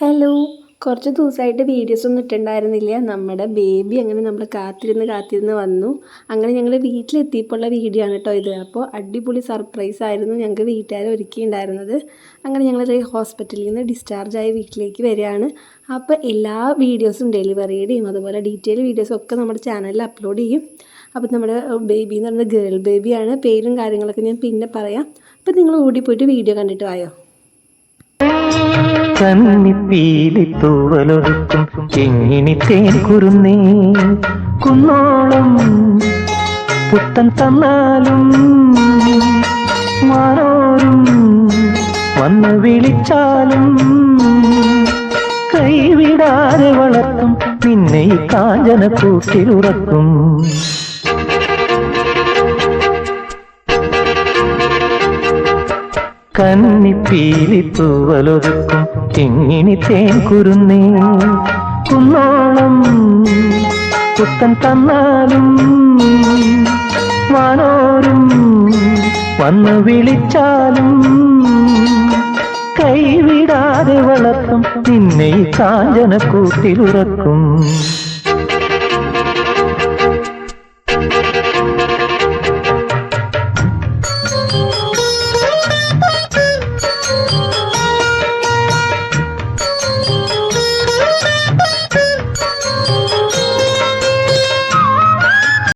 Hello കുറച്ച് ദിവസമായിട്ട് videos ഒന്നും ഇട്ടുണ്ടായിരുന്നില്ല നമ്മുടെ ബേബി അങ്ങനെ നമ്മൾ കാത്തിരുന്ന് കാത്തിരുന്ന് വന്നു. അങ്ങനെ ഞങ്ങൾ വീട്ടിലെത്തിയപ്പോൾ ഉള്ള വീഡിയോ ആണ് കേട്ടോ ഇത്. അപ്പോൾ അടിപൊളി സർപ്രൈസ് ആയിരുന്നു ഞങ്ങൾക്ക് വീട്ടുകാർ ഒരുക്കിയിട്ടുണ്ടായിരുന്നത്. അങ്ങനെ ഞങ്ങൾ ഹോസ്പിറ്റലിൽ നിന്ന് ഡിസ്ചാർജ് ആയി വീട്ടിലേക്ക് വരികയാണ്. അപ്പോൾ എല്ലാ വീഡിയോസും ഡെലിവറിയുടെയും അതുപോലെ ഡീറ്റെയിൽ വീഡിയോസും ഒക്കെ നമ്മുടെ ചാനലിൽ അപ്ലോഡ് ചെയ്യും. അപ്പോൾ നമ്മുടെ ബേബി എന്ന് പറയുന്നത് ഗേൾ ബേബിയാണ് പേരും കാര്യങ്ങളൊക്കെ ഞാൻ പിന്നെ പറയാം. അപ്പോൾ നിങ്ങൾ ഓടിപ്പോയിട്ട് വീഡിയോ കണ്ടിട്ട് വായോ? കന്നിപ്പീലി തൂവലൊരുക്കും. എങ്ങിനി തേൻ കുരുന്നേ കുന്നോളം പുത്തൻ തന്നാലും മാറോരും വന്ന് വിളിച്ചാലും കൈവിടാതെ വളർത്തും. നിന്നെ ഈ കാഞ്ചന കൂട്ടിലുറക്കും കന്നിപ്പീലി തൂവലൊരുക്കും എങ്ങിനി തേൻ കുരുന്നേ. കുന്നോളം പുത്തൻ തന്നാലും വാനോരും വന്നു വിളിച്ചാലും കൈവിടാതെ വളർത്തും. നിന്നെ കാഞ്ചന കൂട്ടിലുറക്കും.